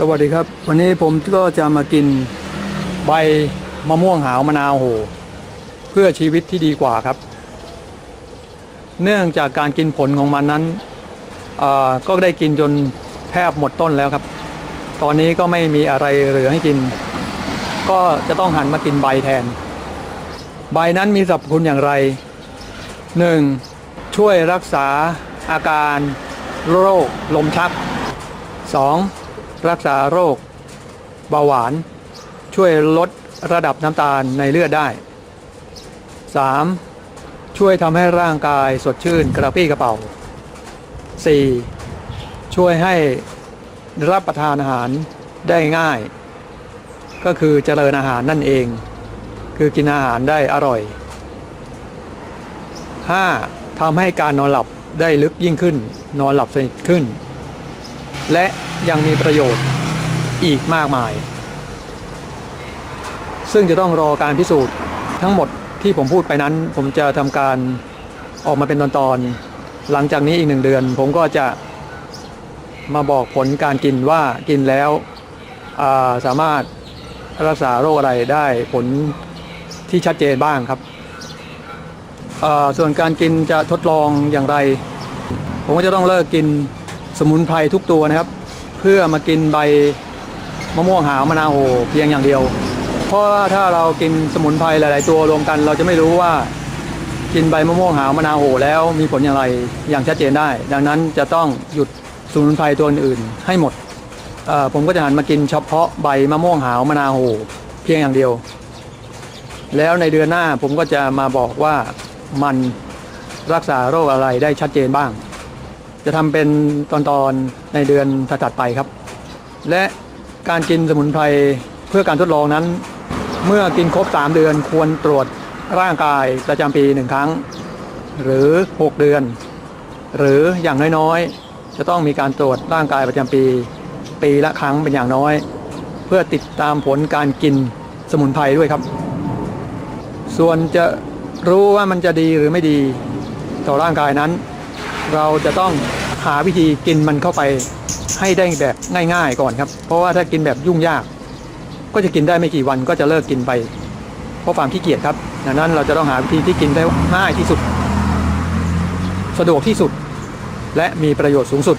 สวัสดีครับ วันนี้ผมก็จะมากินใบมะม่วงหาวมะนาวโห เพื่อชีวิตที่ดีกว่าครับ เนื่องจากการกินผลของมันนั้นก็ได้กินจนแทบหมดต้นแล้วครับ ตอนนี้ก็ไม่มีอะไรเหลือให้กิน ก็จะต้องหันมากินใบแทน ใบนั้นมีสรรพคุณอย่างไร 1. ช่วยรักษาอาการโรคลมชัก 2. รักษาโรคเบาหวาน ช่วยลดระดับน้ำตาลในเลือดได้ 3. ช่วยทำให้ร่างกายสดชื่นกระปรี้กระเป๋า 4. ช่วยให้รับประทานอาหารได้ง่าย ก็คือเจริญอาหารนั่นเอง คือกินอาหารได้อร่อย 5. ทำให้การนอนหลับได้ลึกยิ่งขึ้น นอนหลับสนิทขึ้น และยังมีประโยชน์อีกมากมาย ซึ่งจะต้องรอการพิสูจน์ทั้งหมดที่ผมพูดไปนั้น ผมจะทำการออกมาเป็นตอนๆหลังจากนี้อีกหนึ่งเดือน ผมก็จะมาบอกผลการกินว่ากินแล้วาสามารถรักษาโรคอะไรได้ผลที่ชัดเจนบ้างครับ ส่วนการกินจะทดลองอย่างไร ผมก็จะต้องเลิกกิน สมุนไพรทุกตัวนะครับ เพื่อมากินใบมะม่วงหาวมะนาวโหเพียงอย่างเดียว เพราะว่าถ้าเรากินสมุนไพรหลาย ๆ ตัวรวมกัน เราจะไม่รู้ว่ากินใบมะม่วงหาวมะนาวโหแล้วมีผลอย่างไรอย่างชัดเจนได้ ดังนั้นจะต้องหยุดสมุนไพรตัวอื่นให้หมดผมก็จะหันมากินเฉพาะใบมะม่วงหาวมะนาวโหเพียงอย่างเดียว แล้วในเดือนหน้าผมก็จะมาบอกว่ามันรักษาโรคอะไรได้ชัดเจนบ้าง จะทำเป็นตอนๆในเดือนถัดไปครับ และการกินสมุนไพรเพื่อการทดลองนั้น เมื่อกินครบ 3 เดือนควรตรวจร่างกายประจำปีหนึ่งครั้ง หรือ 6 เดือน หรืออย่างน้อยๆ จะต้องมีการตรวจร่างกายประจำปี ปีละครั้งเป็นอย่างน้อย เพื่อติดตามผลการกินสมุนไพรด้วยครับ ส่วนจะรู้ว่ามันจะดีหรือไม่ดีต่อร่างกายนั้น เราจะต้องหาวิธีกินมันเข้าไปให้ได้แบบง่ายๆก่อนครับ เพราะว่าถ้ากินแบบยุ่งยาก ก็จะกินได้ไม่กี่วันก็จะเลิกกินไป เพราะความขี้เกียจครับดังนั้นเราจะต้องหาวิธีที่กินได้ง่ายที่สุด สะดวกที่สุด และมีประโยชน์สูงสุด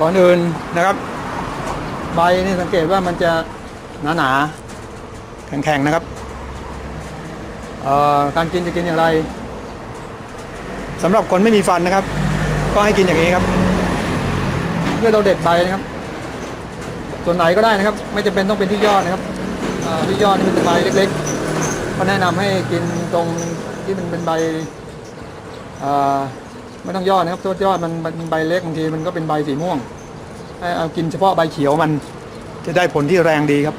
ก่อนอื่นนะครับ ใบนี่สังเกตว่ามันจะหนาๆ แข็งๆนะครับการกินจะกินอย่างไรสำหรับคนไม่มีฟันนะครับ ก็ให้กินอย่างนี้ครับเพื่อเราเด็ดใบนะครับ ส่วนไหนก็ได้นะครับ ไม่จำเป็นต้องเป็นที่ยอดนะครับที่ยอดนี่เป็นใบเล็กๆก็แนะนำให้กินตรงที่มันเป็นใบไม่ต้องยอดนะครับตัวยอดมันมันใบเล็กบางทีมันก็เป็นใบสีม่วงให้เอากินเฉพาะใบเขียวมันจะได้ผลที่แรงดีครับ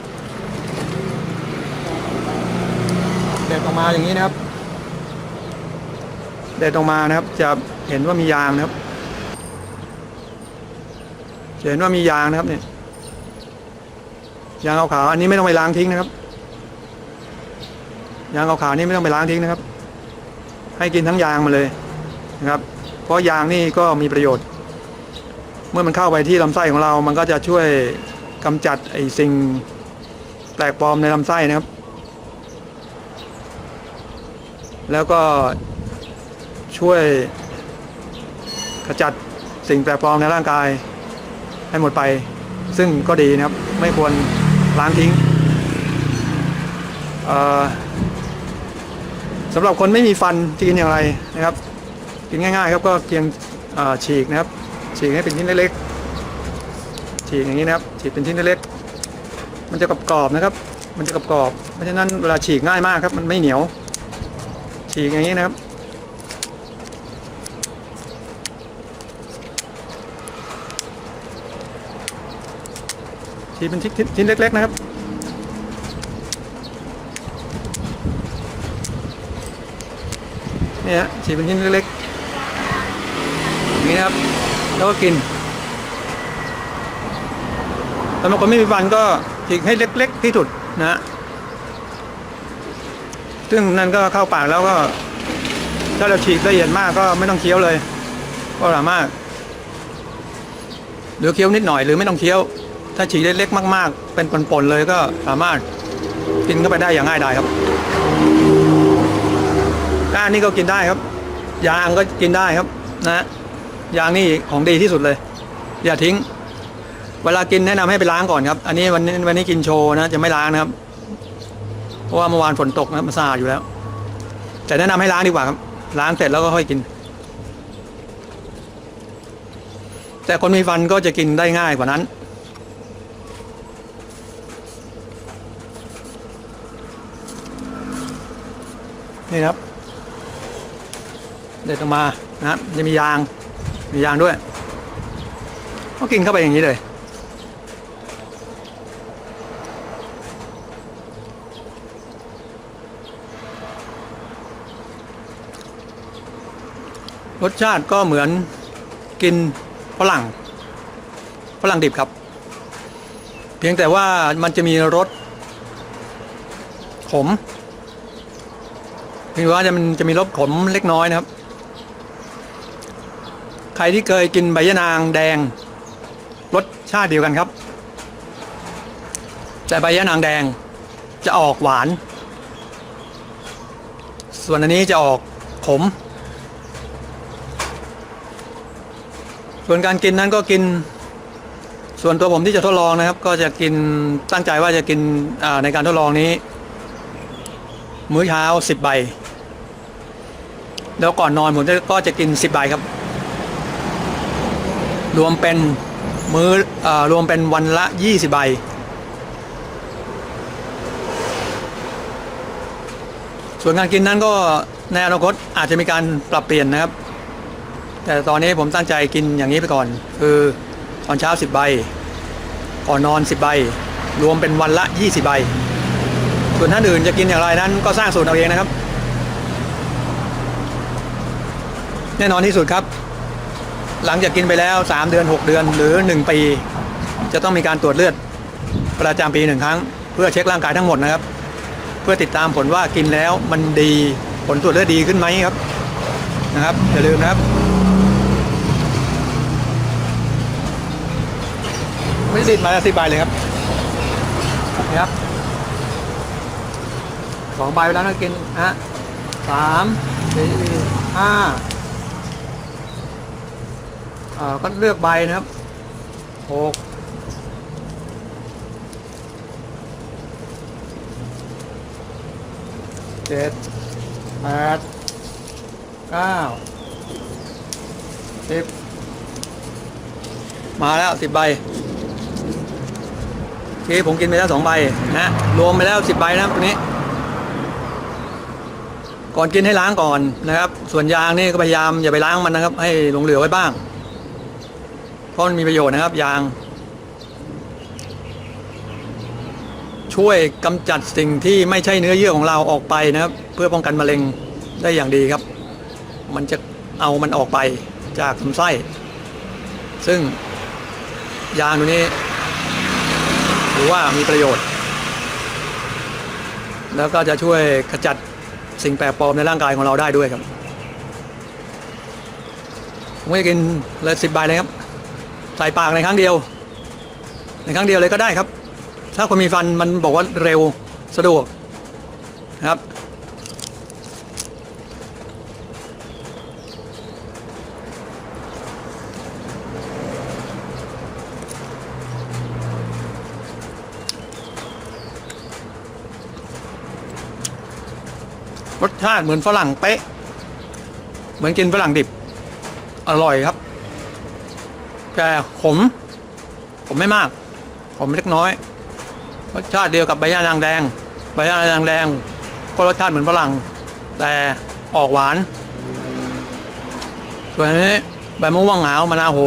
เด็ด ออกมาอย่างนี้นะครับเด็ดออกมานะครับ จะเห็นว่ามียางนะครับจะเห็นว่ามียางนะครับเนี่ยยางเกาขาวอันนี้ไม่ต้องไปล้างทิ้งนะครับยางเกาขาวนี่ไม่ต้องไปล้างทิ้งนะครับ ให้กินทั้งยางมาเลยนะครับ เพราะยางนี่ก็มีประโยชน์ เมื่อมันเข้าไปที่ลำไส้ของเรา มันก็จะช่วยกำจัดไอ้สิ่งแปลกปลอมในลำไส้นะครับ แล้วก็ช่วยขจัดสิ่งแปลกปลอมในร่างกายให้หมดไป ซึ่งก็ดีนะครับ ไม่ควรล้างทิ้งสำหรับคนไม่มีฟันจะกินอย่างไรนะครับ กินง่ายๆ ครับก็เพียงฉีกนะครับ ฉีกให้เป็นชิ้นเล็กๆฉีกอย่างนี้นะครับ ฉีกเป็นชิ้นเล็กๆมันจะกรอบๆนะครับ มันจะกรอบๆเพราะฉะนั้นเวลาฉีกง่ายมากครับ มันไม่เหนียว ฉีกอย่างนี้นะครับ ฉีกเป็นชิ้นชิ้นเล็กๆนะครับ เนี่ยฮะฉีกเป็นชิ้นเล็กๆอย่างนี้นะครับ แล้วก็กินสำหรับคนไม่มีฟันก็ฉีกให้เล็ก ๆ ที่สุดนะฮะ ซึ่งนั่นก็เข้าปากแล้วก็ ถ้าเราฉีกละเอียดมากก็ไม่ต้องเคี้ยวเลย ก็สามารถหรือเคี้ยวนิดหน่อยหรือไม่ต้องเคี้ยว ถ้าฉีกเล็กๆมาก ๆ เป็นปนๆเลยก็สามารถกินเข้าไปได้อย่างง่ายดายครับก้านนี่ก็กินได้ครับ ยางก็กินได้ครับ นะยางนี่ของดีที่สุดเลย อย่าทิ้ง เวลากินแนะนำให้ไปล้างก่อนครับ อันนี้วันนี้วันนี้กินโชว์นะจะไม่ล้างนะครับ ราะว่าเมื่อวานฝนตกนะมันสะอาดอยู่แล้ว แต่แนะนำให้ล้างดีกว่าครับล้างเสร็จแล้วก็ค่อยกิน แต่คนมีฟันก็จะกินได้ง่ายกว่านั้น นี่ครับ เด็ดออกมานะครับจะมียางมียางด้วยก็กินเข้าไปอย่างนี้เลย รสชาติก็เหมือนกินฝรั่งฝรั่งดิบครับ เพียงแต่ว่ามันจะมีรสขมเพียงว่าจะมันจะมีรสขมเล็กน้อยนะครับ ใครที่เคยกินใบยะนางแดง รสชาติเดียวกันครับ แต่ใบยะนางแดงจะออกหวาน ส่วนอันนี้จะออกขม ส่วนการกินนั้นก็กิน ส่วนตัวผมที่จะทดลองนะครับ ก็จะกินตั้งใจว่าจะกินในการทดลองนี้ มื้อเช้าสิบใบ แล้วก่อนนอนผมก็จะกินสิบใบครับ รวมเป็นมื้ออรวมเป็นวันละยี่สิบใบส่วนการกินนั้นก็ในอนาคตอาจจะมีการปรับเปลี่ยนนะครับ แต่ตอนนี้ผมตั้งใจกินอย่างนี้ไปก่อน คือตอนเช้า 10 ใบ ก่อนนอน 10 ใบ รวมเป็นวันละ 20 ใบ ส่วนท่านอื่นจะกินอย่างไรนั้นก็สร้างสูตรเอาเองนะครับ แน่นอนที่สุดครับ หลังจากกินไปแล้ว 3 เดือน 6 เดือนหรือ 1 ปี จะต้องมีการตรวจเลือดประจำปีหนึ่งครั้ง เพื่อเช็คร่างกายทั้งหมดนะครับ เพื่อติดตามผลว่ากินแล้วมันดีผลตรวจเลือดดีขึ้นไหมครับนะครับอย่าลืมนะครับ ไม่ติดมาสิบใบเลยครับนี่ครับสองใบไปแล้วนะกินฮะสามสี่ห้าเอ่อก็เลือกใบนะครับหกเจ็ดแปดเก้าสิบมาแล้วสิบใบ เคผมกินไปแล้วสองใบนะรวมไปแล้วสิบใบนะครับตัวนี้ ก่อนกินให้ล้างก่อนนะครับ ส่วนยางนี่ก็พยายามอย่าไปล้างมันนะครับ ให้หลงเหลือไว้บ้าง เพราะมันมีประโยชน์นะครับ ยาง ช่วยกำจัดสิ่งที่ไม่ใช่เนื้อเยื่อของเราออกไปนะครับ เพื่อป้องกันมะเร็งได้อย่างดีครับ มันจะเอามันออกไปจากลำไส้ ซึ่งยางตัวนี้ือว่ามีประโยชน์ แล้วก็จะช่วยขจัดสิ่งแปลกปลอมในร่างกายของเราได้ด้วยครับผมจะกินเลยสิบใบเลยครับ ใส่ปากในครั้งเดียว ในครั้งเดียวเลยก็ได้ครับ ถ้าคนมีฟันมันบอกว่าเร็วสะดวกนะครับ ชาติเหมือนฝรั่งเป๊ะ เหมือนกินฝรั่งดิบ อร่อยครับ แต่ขม ผมไม่มาก ผมเล็กน้อย รสชาติเดียวกับใบย่านางแดง ใบย่านางแดง ก็รสชาติเหมือนฝรั่ง แต่ออกหวาน ส่วนนนี้ใบมะม่วงหาวมะนาวโห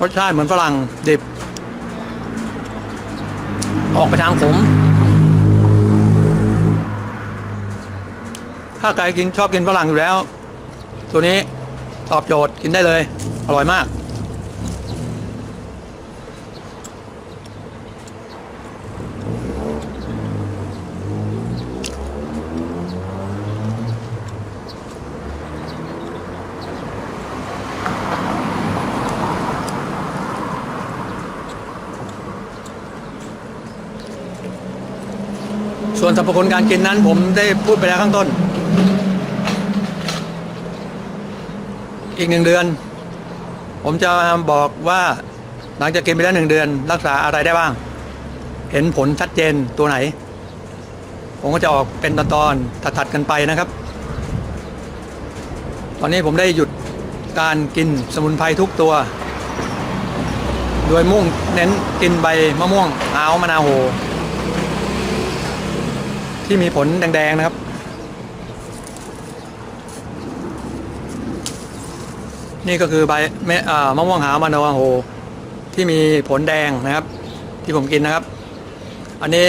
รสชาติเหมือนฝรั่งดิบ ออกไปทางขม ถ้าใครกินชอบกินฝรั่งอยู่แล้ว ตัวนี้ตอบโจทย์กินได้เลย อร่อยมาก ส่วนสรรพคุณการกินนั้นผมได้พูดไปแล้วข้างต้น อีกหนึ่งเดือน ผมจะบอกว่าหลังจากกินไปแล้วหนึ่งเดือน รักษาอะไรได้บ้าง เห็นผลชัดเจนตัวไหน ผมก็จะออกเป็นตอนๆถัดๆกันไปนะครับ ตอนนี้ผมได้หยุดการกินสมุนไพรทุกตัว โดยมุ่งเน้นกินใบมะม่วงหาวมะนาวโห ที่มีผลแดงๆนะครับ นี่ก็คือใบเมอ่มะม่วงหาวมะนาวโหที่มีผลแดงนะครับ ที่ผมกินนะครับ อันนี้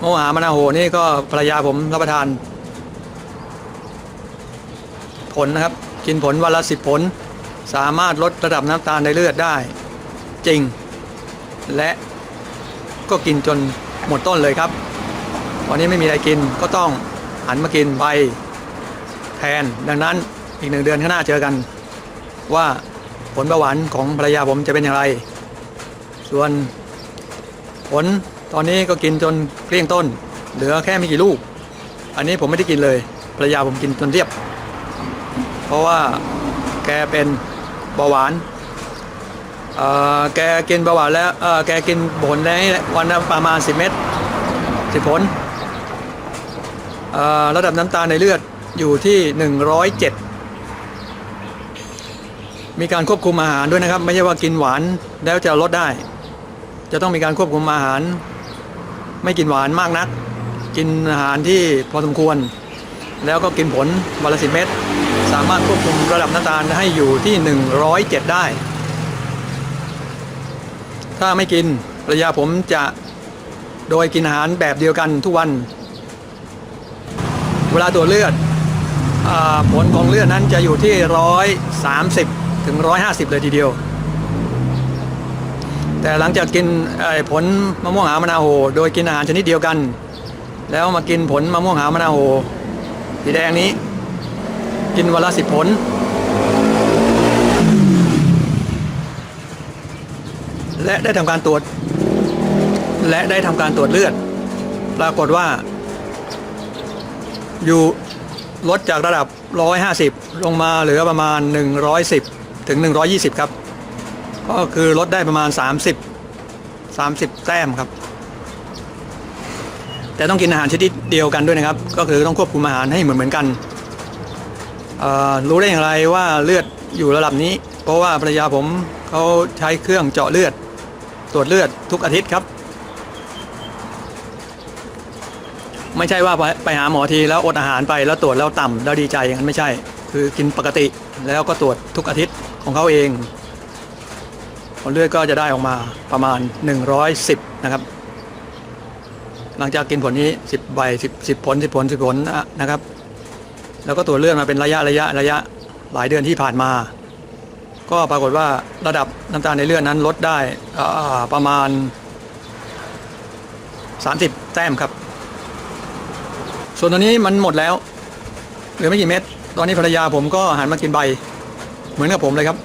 มะม่วงหาวมะนาวโหนี่ก็ภรรยาผมรับประทาน ผลนะครับ กินผลวันละสิบผล สามารถลดระดับน้ำตาลในเลือดได้ จริง และก็กินจนหมดต้นเลยครับ วันนี้ไม่มีอะไรกินก็ต้องหันมากินใบแทนดังนั้นอีกหนึ่งเดือนข้างหน้าเจอกัน ว่าผลเบาหวานของภรรยาผมจะเป็นอย่างไร ส่วนผลตอนนี้ก็กินจนเกลี้ยงต้น เหลือแค่ไม่กี่ลูก อันนี้ผมไม่ได้กินเลยภรรยาผมกินจนเรียบ เพราะว่าแกเป็นเบาหวานแกกินเบาหวานแล้วแกกินผลในวันประมาณ 10 เม็ด10ผลระดับน้ำตาลในเลือดอยู่ที่ 107 มีการควบคุมอาหารด้วยนะครับ ไม่ใช่ว่ากินหวานแล้วจะลดได้ จะต้องมีการควบคุมอาหาร ไม่กินหวานมากนัก กินอาหารที่พอสมควร แล้วก็กินผลวันละสิเม็ดสามารถควบคุมระดับน้ำตาลให้อยู่ที่ 107 ได้ ถ้าไม่กินระยะผมจะโดยกินอาหารแบบเดียวกันทุกวัน เวลาตรวจเลือดอผลของเลือดนั้นจะอยู่ที่ 130 ถึง 150 เลยทีเดียว แต่หลังจากกินผลมะม่วงหามะนาวโห โดยกินอาหารชนิดเดียวกัน แล้วมากินผลมะม่วงหามะนาวโหสีแดงนี้ กินวันละสิบผล และได้ทำการตรวจ และได้ทำการตรวจเลือด ปรากฏว่า อยู่ลดจากระดับ 150 ลงมาเหลือประมาณ 110 ถึง 120 ครับ ก็คือลดได้ประมาณ 30 30 แต้มครับ แต่ต้องกินอาหารชนิดเดียวกันด้วยนะครับ ก็คือต้องควบคุมอาหารให้เหมือนเหมือนกัน รู้ได้อย่างไรว่าเลือดอยู่ระดับนี้ เพราะว่าภรรยาผมเขาใช้เครื่องเจาะเลือด ตรวจเลือดทุกอาทิตย์ครับ ไม่ใช่ว่าไปไปหาหมอทีแล้วอดอาหารไปแล้วตรวจแล้วต่ำแล้วดีใจอย่างนั้นไม่ใช่ คือกินปกติแล้วก็ตรวจทุกอาทิตย์ ของเขาเองผลเลือดก็จะได้ออกมาประมาณ 110 นะครับ หลังจากกินผลนี้ 10ใบ10 10ผล10ผล10ผลนะครับ แล้วก็ตรวจเลือดมาเป็นระยะระยะระยะหลายเดือนที่ผ่านมา ก็ปรากฏว่าระดับน้ำตาลในเลือดนั้นลดได้ประมาณ 30 แต้มครับ ส่วนตอนนี้มันหมดแล้ว เหลือไม่กี่เม็ดตอนนี้ภรรยาผมก็หันมากินใบ เหมือนกับผมเลยครับ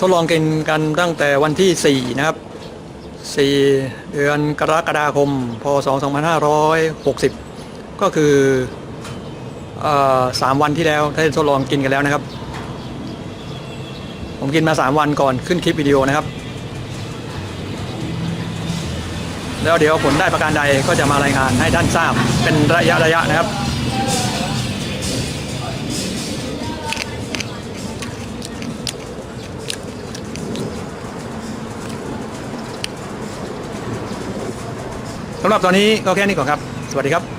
ทดลองกินกันตั้งแต่วันที่ 4 นะครับ 4 เดือนกรกฎาคม พศ 2560 ก็คืออ่อสามวันที่แล้วได้ทดลองกินกันแล้วนะครับ ผมกินมา 3 วันก่อนขึ้นคลิปวิดีโอนะครับ แล้วเดี๋ยวผลได้ประการใดก็จะมารายงานให้ท่านทราบเป็นระยะระยะนะครับ สำหรับตอนนี้ก็แค่นี้ก่อนครับ สวัสดีครับ